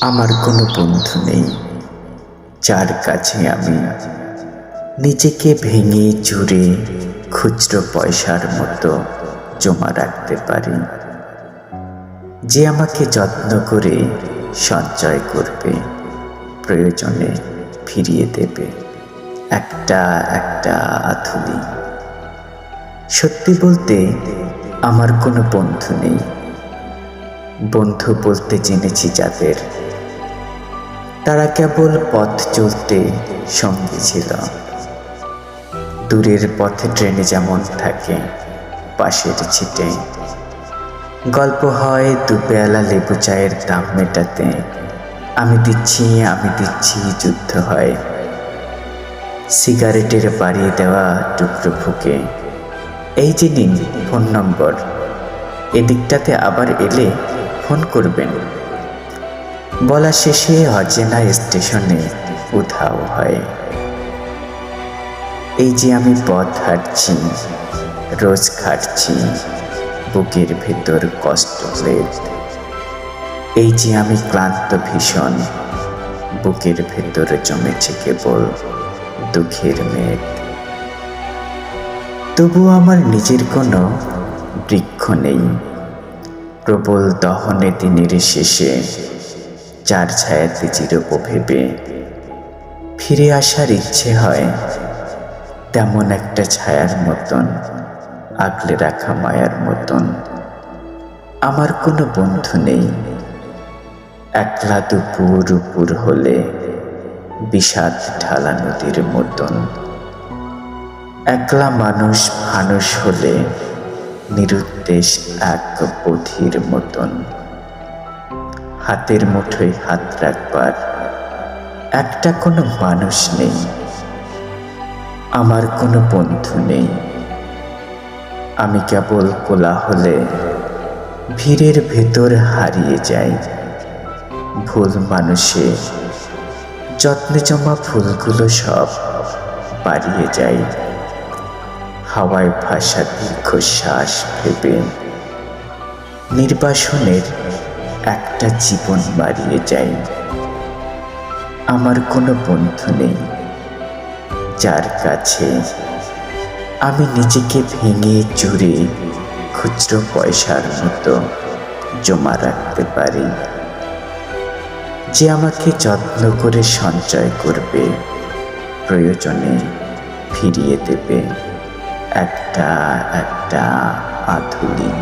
আমার কোনো বন্ধু নেই, যার কাছে আমি নিজেকে ভেঙে চুরে খুচরো পয়সার মতো জমা রাখতে পারি। যে আমাকে যত্ন করে সঞ্চয় করবে, প্রয়োজনে ফিরিয়ে দেবে। একটা একটা আথুলি। সত্যি বলতে, আমার কোনো বন্ধু নেই। বন্ধু বলতে জেনেছি যাদের। তারা কেবল পথ চলতে সঙ্গী ছিল। দূরের পথে ট্রেনে যেমন থাকে, পাশের ছিটে। গল্প হয়, দুবেলা লেবু চায়ের দাম মেটাতে। আমি দিচ্ছি আমি দিচ্ছি, যুদ্ধ হয়। সিগারেটের বাড়িয়ে দেওয়া টুকরো ফুকে এই যে নিন, ফোন নম্বর। এদিকটাতে আবার এলে ফোন করবেন। বলা শেষে অচেনা স্টেশনে উধাও হয়। এই যে আমি পথ হাঁটছি, রোজ খাটছি, বুকের ভেতর কষ্ট প্লেট এই যে আমি ক্লান্ত ভীষণ, বুকের ভেতর জমেছে কেবল দুঃখের মেঘ তবু আমার নিজের কোনো বৃক্ষ নেই। প্রবল দহনে দিনের শেষে চার ছায়াতে চিরপ ভেবে ফিরে আসার ইচ্ছে হয় তেমন একটা ছায়ার মতন, আগলে রাখা মায়ার মতন। আমার কোনো বন্ধু নেই। একলা দুপুর উপর হলে বিষাদ ঢালা নদীর মতন। একলা মানুষ মানুষ হলে নিরুদ্দেশ এক বধির মতন। হাতের মুঠোয় হাত রাখবার একটা কোনো মানুষ নেই। আমার কোনো বন্ধু নেই। আমি কেবল কোলাহলে ভিড়ের ভেতর হারিয়ে যাই। ভুল মানুষে যত্নে জমা ফুলগুলো সব বাড়িয়ে যায় হাওয়ায় ভাষা দীর্ঘশ্বাস ভেবে নির্বাসনের একটা জীবন বাড়িয়ে যায়। আমার কোনো বন্ধু নেই যার কাছে আমি নিজেকে ভেঙে চুরে খুচরো পয়সার মতো জমা রাখতে পারি। যে আমাকে যত্ন করে সঞ্চয় করবে, প্রয়োজনে ফিরিয়ে দেবে। একটা একটা আধুলি